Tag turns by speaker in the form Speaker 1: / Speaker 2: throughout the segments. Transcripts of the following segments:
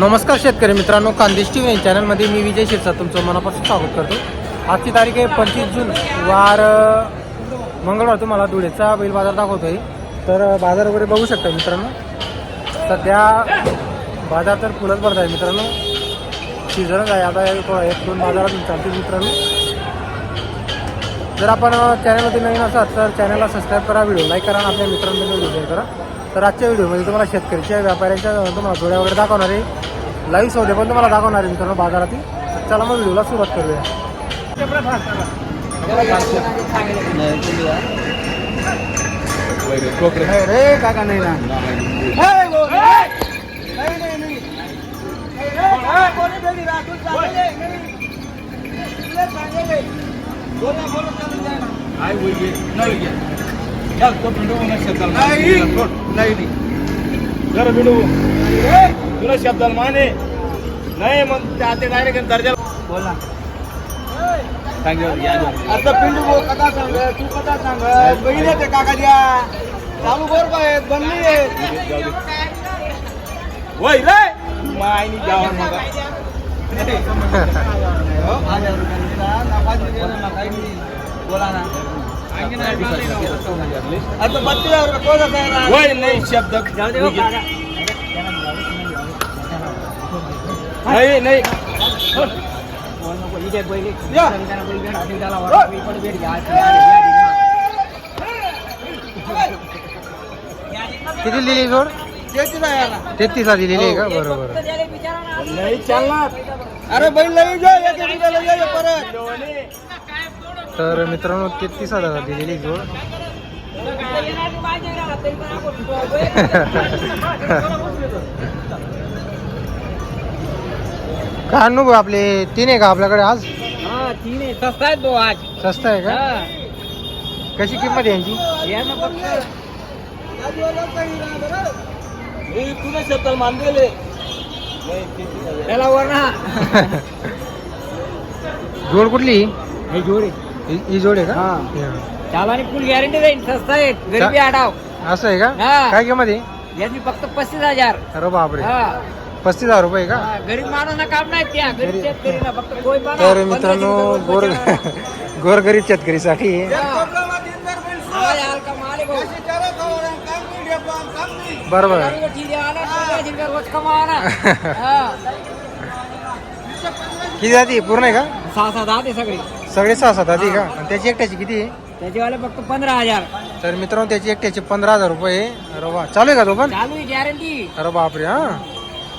Speaker 1: नमस्कार शेतकरी मित्रांनो खानदेश टी व्ही चॅनलमध्ये मी विजय शिरसा तुमचं मनापासून स्वागत करतो. आजची तारीख आहे पंचवीस जून वार मंगळवार तुम्हाला धुळेचा बैल बाजार दाखवतोय. तर बाजार वगैरे बघू शकता मित्रांनो. सध्या बाजार तर फुलच भरत आहे मित्रांनो. सीझनच आहे आता एक एक दोन बाजारात चालतील मित्रांनो. जर आपण चॅनलमध्ये नवीन असाल तर चॅनलला सबस्क्राईब करा व्हिडिओ लाईक करा आणि आपल्या मित्रांमध्ये शेअर करा. तर आजच्या व्हिडिओमध्ये तुम्हाला शेतकऱ्याच्या व्यापाऱ्यांच्या तुम्हाला जोड्या वगैरे दाखवणार आहे. लाईव्ह सौदे पण तुम्हाला दाखवणार आहे मित्रांनो बाजारातील. तर चला मग व्हिडिओला सुरुवात करूया. रे काका नाही ना.
Speaker 2: तुला शब्दाला माने नाही मग ते डायरेक्ट दर्जा
Speaker 1: बोल ना
Speaker 2: आता पिंडू भाऊ कथा सांग तू कथा सांग बहिणी ते काकाच्या चालू बरोबर आहेत बनली आहेत वय रे मायनी जावा मग बोला ना. नाही शब्द नाही नाही.
Speaker 1: किती दिली जोड
Speaker 2: तेहतीस
Speaker 1: तेहतीसला दिलेली आहे का? बरोबर.
Speaker 2: नाही चालणार. अरे बैल लई जा परत.
Speaker 1: तर मित्रांनो तेहतीस हजार दिलेली जोड. काय अनुभव आपले तीन आहे का आपल्याकडे आज?
Speaker 3: हा तीन आहे. सस्ता आहे तो आज.
Speaker 1: स्वस्त आहे का?
Speaker 3: हा.
Speaker 1: कशी किंमत आहे यांची?
Speaker 3: या ना फक्त
Speaker 2: तुला शब्दाला मान दिले
Speaker 3: त्याला वर ना
Speaker 1: जोड कुठली?
Speaker 3: हे जोडी
Speaker 1: ही ही जोड आहे का?
Speaker 3: हा.
Speaker 1: हा.
Speaker 3: त्याला आणि फुल गॅरंटी राहील सस्ता आहे. गरीबी आडाव
Speaker 1: असं आहे का?
Speaker 3: हा.
Speaker 1: काय किंमत आहे?
Speaker 3: याची फक्त पस्तीस हजार.
Speaker 1: अरे बापरे.
Speaker 3: हा.
Speaker 1: पस्तीस हजार रुपये का?
Speaker 3: हा, गरीब माणूस काम नाही त्या. गरीब फक्त
Speaker 1: तर
Speaker 3: पंधराशे
Speaker 1: मित्रांनो
Speaker 3: रुपये
Speaker 1: गोर. गोरगरीब शेतकरीसाठी.
Speaker 3: हा. आवाज माल भाऊ.
Speaker 1: बरोबर
Speaker 3: गाडीवर ठीक आहे, आला, पंधराशे रुपये रोज कमावा ना. हा.
Speaker 1: किती जाती? पूर्ण आहे का?
Speaker 3: सहा सात दहा ते सगळे.
Speaker 1: सगळे सहा सात आधी का? आणि त्याची एकट्याची किती? आहे
Speaker 3: त्याच्यावाले फक्त पंधरा हजार.
Speaker 1: तर मित्रांनो त्याची एकट्याची पंधरा हजार रुपये आहे. अरे वा. चालू आहे का तो पण
Speaker 3: चालू आहे गॅरंटी
Speaker 1: अरे बापरे हा.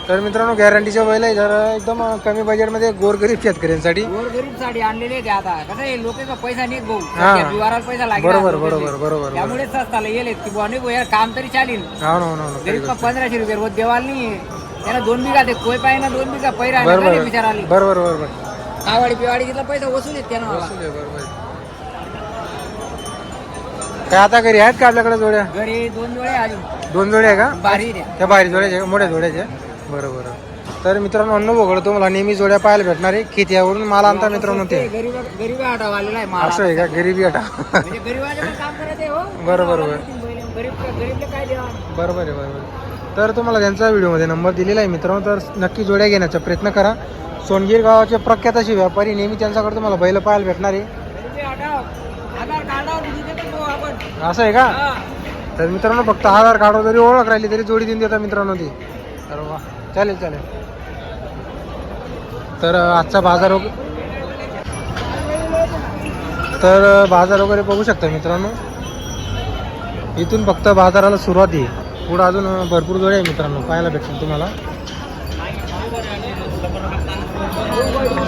Speaker 1: तर मित्रांनो गॅरंटीच्या बैल आहे. जर एकदम कमी बजेटमध्ये गोरगरीब शेतकऱ्यांसाठी.
Speaker 3: गोर गरीबसाठी आणलेले ते आता. कसं आहे लोकांचा पैसा नाही भाऊ.
Speaker 1: हा.
Speaker 3: सध्या बिवाराला पैसा लागेल
Speaker 1: बरोबर
Speaker 3: लोकांचे.
Speaker 1: बरोबर बरोबर
Speaker 3: त्यामुळे सस्ताला येले की बुवा नाही यार काम तरी चालील.
Speaker 1: हा ना हो ना, हो ना
Speaker 3: गरीब
Speaker 1: गोष्ट.
Speaker 3: पंधराशे रुपये रोज देवाल नाही. त्याला दोन बिघा ते कोय पाहिजे ना दोन बिघा पैरा
Speaker 1: बरोबर
Speaker 3: विचार आली
Speaker 1: बरोबर बरोबर.
Speaker 3: पिवाडी घेतला पैसा वसूल येत त्यानं मला.
Speaker 1: वसूल आहे, बरोबर आहे. काय आता घरी आहेत का आपल्याकडे जोड्या?
Speaker 3: घरी दोन जोडे अजून.
Speaker 1: दोन जोड्या आहे का?
Speaker 3: बारी
Speaker 1: त्या बाहेर जोड्याच्या का? मोठ्या जोड्याच्या बरं बरं तर मित्रांनो अनुभव तुम्हाला नेहमी जोड्या पाहायला भेटणार आहे. खेत्यावरून माल आणता मित्रांनो ते.
Speaker 3: गरीब आलेला आहे मला
Speaker 1: असं आहे का? गरिबी अटा
Speaker 3: म्हणजे गरीबाचे पण काम करायचे हो.
Speaker 1: बरोबर, बरोबर.
Speaker 3: गरीब गरीबले काय द्यावा
Speaker 1: बरोबर आहे बरोबर आहे. तर तुम्हाला त्यांचा व्हिडिओमध्ये नंबर दिलेला आहे मित्रांनो तर नक्की जोड्या घेण्याचा प्रयत्न करा. सोनगीर गावाचे प्रख्यात असे व्यापारी नेहमी त्यांच्याकडे तुम्हाला बैल पाहायला भेटणार आहे.
Speaker 3: देतो आपण.
Speaker 1: असं आहे का. तर मित्रांनो फक्त आधार कार्डवर जरी ओळख राहिली तरी जोडी देऊन देतात मित्रांनो ती. तर वा चालेल चालेल. तर आजचा बाजार तर बाजार वगैरे बघू शकता मित्रांनो. इथून फक्त बाजाराला सुरुवात आहे. पुढं अजून भरपूर जोडे आहे मित्रांनो पाहायला भेटतील तुम्हाला.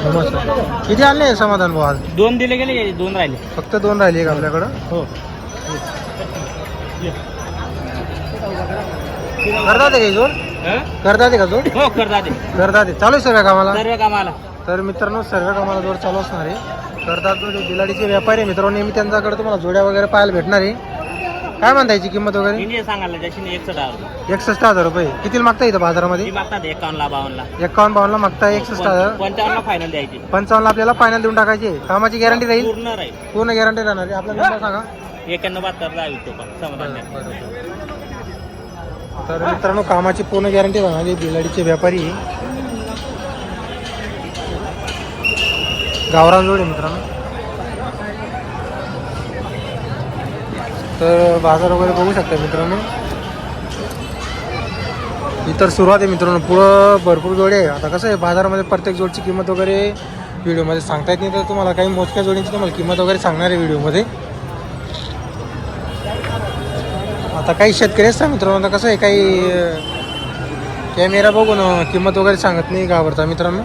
Speaker 1: नमस्कार किती आणले समाधान भाऊ आज?
Speaker 3: दोन दिले गेले दोन राहिले.
Speaker 1: फक्त दोन राहिले का आपल्याकडं?
Speaker 3: हो.
Speaker 1: करतात का जोड? करतात का जोड?
Speaker 3: हो करता ते
Speaker 1: करतात. चालू आहे सर्व कामाला?
Speaker 3: सर्व कामाला.
Speaker 1: तर मित्रांनो सर्व कामाला जोड चालू असणार आहे. करतात बिलाडीचे व्यापारी आहे मित्रांनो नेहमी त्यांच्याकडे तुम्हाला जोड्या वगैरे पाहायला भेटणार आहे. काय म्हणता याची किंमत वगैरे?
Speaker 3: एकसष्ट हजार
Speaker 1: रुपये. कितीला मागता इथं बाजारामध्ये? एकावन्न बावन्नला मागता एकसष्ट हजार.
Speaker 3: पंचावन्न फायनल द्यायची.
Speaker 1: पंचावन्न आपल्याला फायनल देऊन टाकायची. कामाची गॅरंटी राहील.
Speaker 3: पूर्ण
Speaker 1: गॅरंटी राहणार आपल्याला सांगा. तर मित्रांनो कामाची पूर्ण गॅरंटी राहणार आहे बिलाडीचे व्यापारी. गावरान जोड आहे मित्रांनो. तर बाजार वगैरे बघू शकता मित्रांनो. इतर सुरुवात आहे मित्रांनो. पुढं भरपूर जोडे आहे. आता कसं आहे बाजारामध्ये प्रत्येक जोडची किंमत वगैरे व्हिडिओमध्ये सांगता येत नाही तर तुम्हाला काही मोजक्या जोडींची तुम्हाला किंमत वगैरे सांगणार आहे व्हिडिओमध्ये. आता काही शेतकरी असतात मित्रांनो आता कसं आहे काही कॅमेरा बघून किंमत वगैरे सांगत नाही घाबरता मित्रांनो.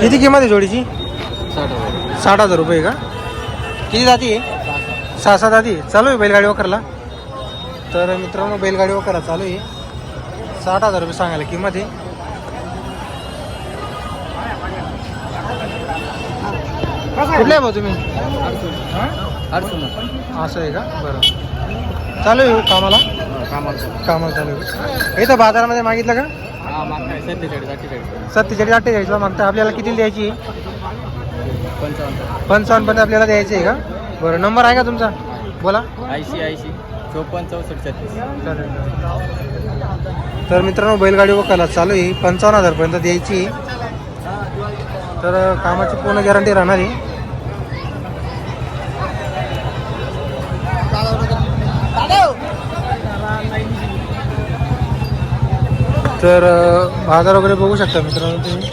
Speaker 1: किती किंमत आहे जोडीची? साठ हजार रुपये का? किती जाती आहे? सहा सात जाती चालू आहे बैलगाडी वखरला? तर मित्रांनो बैलगाडी वखरला चालू आहे. साठ हजार रुपये सांगायला किंमत आहे. कुठले आहे भाऊ तुम्ही? असं आहे का? बरं. चालू आहे हो कामाला. कामाला चालू आहे. इथं बाजारामध्ये मागितलं का? सत्तेचाळीस अठ्ठेचाळीसला मागता आपल्याला किती द्यायची? पंचावन्न. पर्यंत आपल्याला द्यायची आहे का? बरं नंबर आहे का तुमचा? बोला.
Speaker 3: ऐंशी ऐंशी. चोपन्न चौसष्ट छत्तीस.
Speaker 1: तर मित्रांनो बैलगाडी वकाला चालू आहे. पंचावन्न हजारपर्यंत द्यायची. तर कामाची पूर्ण गॅरंटी राहणार आहे. तर बाजार वगैरे बघू शकता मित्रांनो तुम्ही.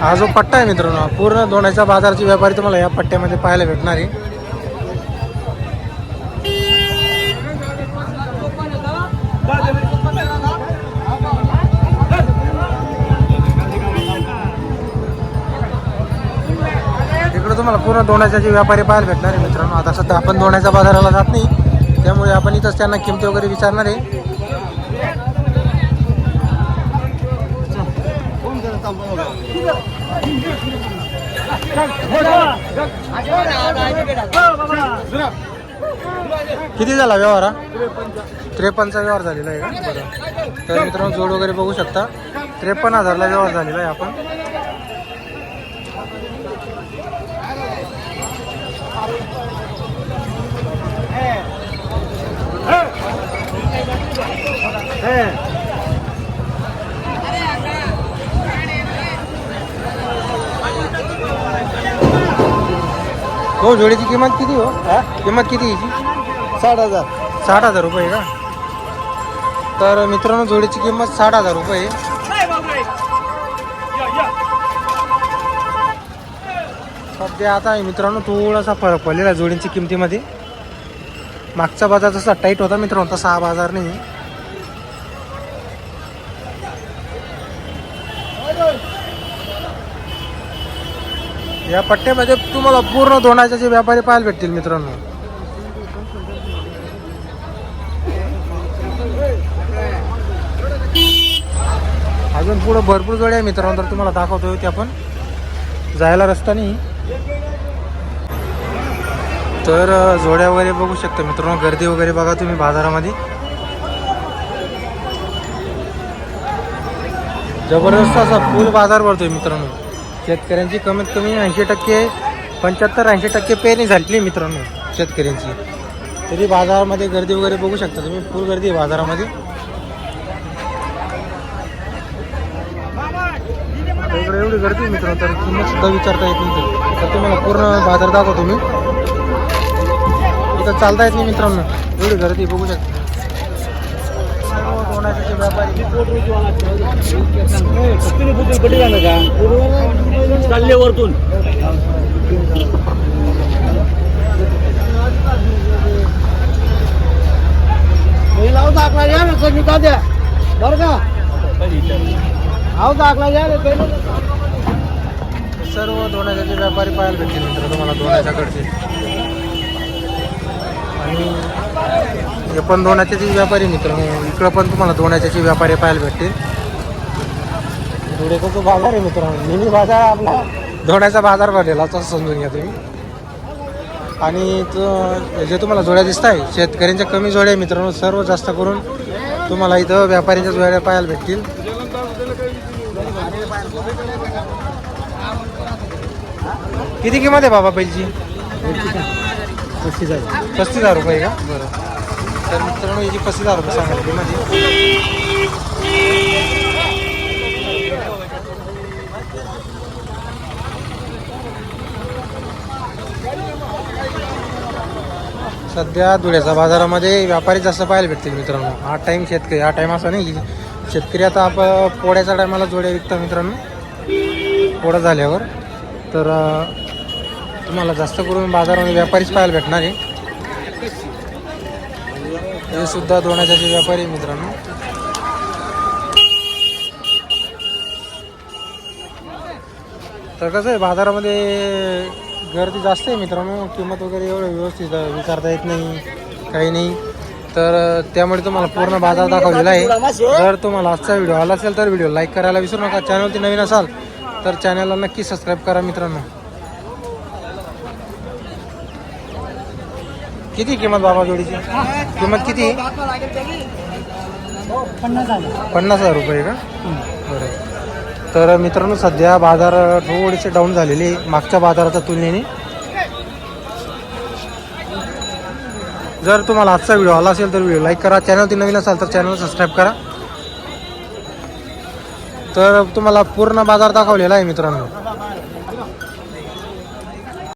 Speaker 1: हा जो पट्टा आहे मित्रांनो पूर्ण दोण्याच्या बाजारचे व्यापारी तुम्हाला या पट्ट्यामध्ये पाहायला भेटणार आहे. तुम्हाला पूर्ण दोण्याचे जे व्यापारी पाहायला भेटणार आहे मित्रांनो. आता सध्या आपण दोण्याच्या बाजाराला जात नाही त्यामुळे आपण इथंच त्यांना किमती वगैरे विचारणार आहे. किती झाला व्यवहार हा? त्रेपन्नचा व्यवहार झालेला आहे का? बरं. तर मित्रांनो जोड वगैरे बघू शकता. त्रेपन्न हजारला व्यवहार झालेला आहे आपण. हो जोडीची किंमत किती हो? किंमत किती हिची?
Speaker 2: साठ हजार.
Speaker 1: साठ हजार रुपये का? तर मित्रांनो जोडीची किंमत साठ हजार रुपये आहे. सध्या आता आहे मित्रांनो थोडासा फरक पडलेला जोडींची किमतीमध्ये. मागचा बाजार जसा टाईट होता मित्रांनो तसा हा बाजार नाही या पट्ट्यामध्ये तुम्हाला पूर्ण दोनाचे व्यापारी पाहायला भेटतील मित्रांनो. अजून पुढं भरपूर जोड्या आहे मित्रांनो तर तुम्हाला दाखवतोय ते आपण जायला रस्ता नाही. तर जोड्या वगैरे बघू शकता मित्रांनो गर्दी वगैरे बघा तुम्ही बाजारामध्ये. जबरदस्त असा फुल बाजार भरतोय मित्रांनो. शेतकऱ्यांची कमीत कमी ऐंशी टक्के पंच्याहत्तर ऐंशी टक्के पेरणी झाली मित्रांनो शेतकऱ्यांची. तरी बाजारामध्ये गर्दी वगैरे बघू शकता तुम्ही फुल गर्दी आहे बाजारामध्ये. इकडे एवढी गर्दी आहे मित्रांनो तर किंमत सुद्धा विचारता येत नाही तर तुम्हाला पूर्ण बाजार दाखवतो मी. इथं चालता येत नाही मित्रांनो एवढी गर्दी बघू शकता. कोणाचे व्यापारी?
Speaker 2: चालले वरतून लाव दाखला या ना कमी का द्या. बरं का? आव दाखला या पहिलं
Speaker 1: सर्व दोण्याचे व्यापारी पाहायला भेटतील मित्र तुम्हाला दोण्याच्याकडचे आणि हे पण जे व्यापारी मित्र इकडं पण तुम्हाला दोण्याचे व्यापारी पाहायला भेटतील. धुळेचा बाजार आहे मित्रांनो. मिनी बाजार आपला. दोण्याचा बाजार भरलेला असं समजून घ्या तुम्ही. आणि जे तुम्हाला जोड्या दिसत आहे शेतकऱ्यांच्या कमी जोड्या आहे मित्रांनो सर्व जास्त करून तुम्हाला इथं व्यापाऱ्यांच्या जोड्या पाहायला भेटतील. किती किंमत आहे बाबा बैलची? पस्तीस हजार. रुपये का? बरं. तर मित्रांनो याची पस्तीस हजार रुपये सांगायची माझी. सध्या धुळ्याच्या बाजारामध्ये व्यापारी जास्त पाहायला भेटतील मित्रांनो. हा टाईम शेतकरी हा टाईम असा नाही शेतकरी आता आप पोळ्याच्या टायमाला जोड्या विकता मित्रांनो. पोळा झाल्यावर. तर तुम्हाला जास्त करून बाजारामध्ये व्यापारीच पाहायला भेटणार आहे. हे सुद्धा दोनाचे व्यापारी आहे मित्रांनो. तर कसं आहे बाजारामध्ये गर्दी जास्त आहे मित्रांनो. किंमत वगैरे एवढं व्यवस्थित विचारता येत नाही काही नाही. तर त्यामुळे तुम्हाला पूर्ण बाजार दाखवलेला आहे. जर तुम्हाला आजचा व्हिडिओ आला असेल तर व्हिडिओ लाईक करायला विसरू नका. चॅनलवरती नवीन असाल तर चॅनलला नक्की सबस्क्राईब करा मित्रांनो. किती किंमत बाबा जोडीची? किंमत किती? पन्नास हजार रुपये का? बरं. तर मित्रांनो सध्या बाजार थोडेसे डाऊन झालेले आहे. मागच्या बाजाराच्या तुलनेने. जर तुम्हाला आजचा व्हिडिओ आला असेल तर व्हिडिओ लाईक करा. चॅनलती नवीन असाल तर चॅनल सबस्क्राईब करा. तर तुम्हाला पूर्ण बाजार दाखवलेला आहे मित्रांनो.